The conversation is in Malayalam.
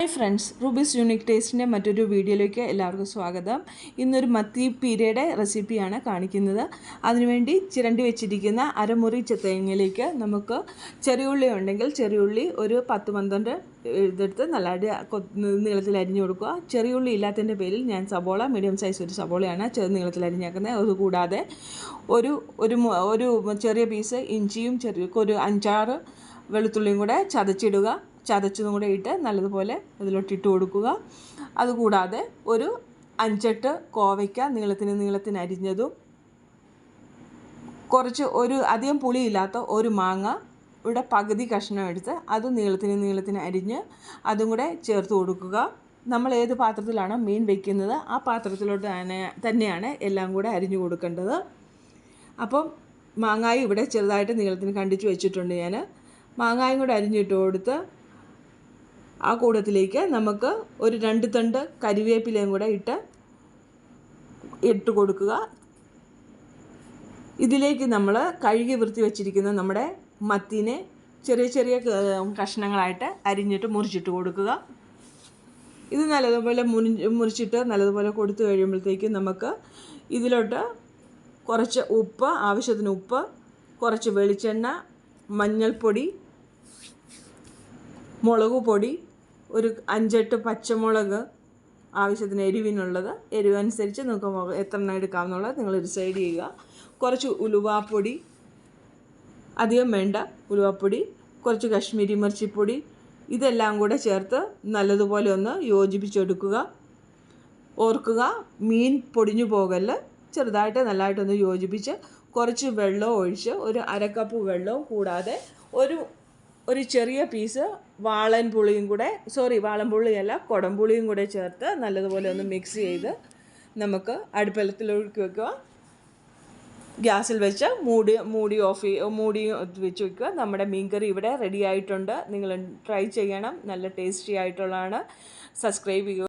ഹായ് ഫ്രണ്ട്സ് റൂബീസ് യൂണിക് ടേസ്റ്റിന്റെ മറ്റൊരു വീഡിയോയിലേക്ക് എല്ലാവർക്കും സ്വാഗതം. ഇന്നൊരു മത്തി പീരയുടെ റെസിപ്പിയാണ് കാണിക്കുന്നത്. അതിനുവേണ്ടി ചിരണ്ടി വെച്ചിരിക്കുന്ന അരമുറി ചെത്തേങ്ങയിലേക്ക് നമുക്ക് ചെറിയുള്ളി ഉണ്ടെങ്കിൽ ചെറിയുള്ളി ഒരു പത്ത് പന്ത്രണ്ട് ഇതെടുത്ത് നല്ലതായിട്ട് നീളത്തിൽ അരിഞ്ഞു കൊടുക്കുക. ചെറിയുള്ളി ഇല്ലാത്തതിന്റെ പേരിൽ ഞാൻ സബോള മീഡിയം സൈസ് ഒരു സബോളയാണ് ചെറു നീളത്തിൽ അരിഞ്ഞേക്കുന്നത്. അതുകൂടാതെ ഒരു ഒരു ഒരു ചെറിയ പീസ് ഇഞ്ചിയും ചെറിയ ഒരു അഞ്ചാറ് വെളുത്തുള്ളിയും കൂടെ ചതച്ചിടുക. ചതച്ചതും കൂടെ ഇട്ട് നല്ലതുപോലെ ഇതിലോട്ട് ഇട്ട് കൊടുക്കുക. അതുകൂടാതെ ഒരു അഞ്ചെട്ട് കോവയ്ക്ക നീളത്തിന് നീളത്തിന് അരിഞ്ഞതും കുറച്ച് ഒരു അധികം പുളിയില്ലാത്ത ഒരു മാങ്ങ ഇവിടെ പകുതി കഷ്ണം എടുത്ത് അത് നീളത്തിന് നീളത്തിന് അരിഞ്ഞ് അതും കൂടെ ചേർത്ത് കൊടുക്കുക. നമ്മൾ ഏത് പാത്രത്തിലാണോ മീൻ വെക്കുന്നത് ആ പാത്രത്തിലോട്ട് തന്നെ തന്നെയാണ് എല്ലാം കൂടെ അരിഞ്ഞു കൊടുക്കേണ്ടത്. അപ്പം മാങ്ങായി ഇവിടെ ചെറുതായിട്ട് നീളത്തിന് കണ്ടിച്ച് വെച്ചിട്ടുണ്ട് ഞാൻ. മാങ്ങായും കൂടെ അരിഞ്ഞിട്ട് കൊടുത്ത് ആ കൂടത്തിലേക്ക് നമുക്ക് ഒരു രണ്ട് തണ്ട് കരിവേപ്പിലയും കൂടെ ഇട്ട് ഇട്ട് കൊടുക്കുക. ഇതിലേക്ക് നമ്മൾ കഴുകി വൃത്തി വെച്ചിരിക്കുന്ന നമ്മുടെ മത്തിനെ ചെറിയ ചെറിയ കഷ്ണങ്ങളായിട്ട് അരിഞ്ഞിട്ട് മുറിച്ചിട്ട് കൊടുക്കുക. ഇത് നല്ലതുപോലെ മുറി മുറിച്ചിട്ട് നല്ലതുപോലെ കൊടുത്തു കഴിയുമ്പോഴത്തേക്ക് നമുക്ക് ഇതിലോട്ട് കുറച്ച് ഉപ്പ് ആവശ്യത്തിന് ഉപ്പ് കുറച്ച് വെളിച്ചെണ്ണ മഞ്ഞൾപ്പൊടി മുളക് പൊടി ഒരു അഞ്ചെട്ട് പച്ചമുളക് ആവശ്യത്തിന് എരിവിനുള്ളത് എരിവനുസരിച്ച് നിങ്ങൾക്ക് എത്ര എണ്ണം എടുക്കാമെന്നുള്ളത് നിങ്ങൾ ഡിസൈഡ് ചെയ്യുക. കുറച്ച് ഉലുവാപ്പൊടി അധികം വേണ്ട ഉലുവാപ്പൊടി കുറച്ച് കശ്മീരി മിർച്ചിപ്പൊടി ഇതെല്ലാം കൂടെ ചേർത്ത് നല്ലതുപോലെ ഒന്ന് യോജിപ്പിച്ചെടുക്കുക. ഓർക്കുക മീൻ പൊടിഞ്ഞു പോകൽ ചെറുതായിട്ട് നല്ലതായിട്ടൊന്ന് യോജിപ്പിച്ച് കുറച്ച് വെള്ളം ഒഴിച്ച് ഒരു അരക്കപ്പ് വെള്ളവും കൂടാതെ ഒരു ഒരു ചെറിയ പീസ് വാളൻ പുളിയും കൂടെ സോറി വാളൻ പുളിയല്ല കുടംപുളിയും കൂടെ ചേർത്ത് നല്ലതുപോലെ ഒന്ന് മിക്സ് ചെയ്ത് നമുക്ക് അടുപ്പലത്തിലൊഴുക്കി വെക്കുക. ഗ്യാസിൽ വെച്ച് മൂടി മൂടി ഓഫ് മൂടി വെച്ച് വെക്കുക. നമ്മുടെ മീൻകറി ഇവിടെ റെഡി ആയിട്ടുണ്ട്. നിങ്ങൾ ട്രൈ ചെയ്യണം. നല്ല ടേസ്റ്റി ആയിട്ടുള്ളതാണ്. സബ്സ്ക്രൈബ് ചെയ്യുക.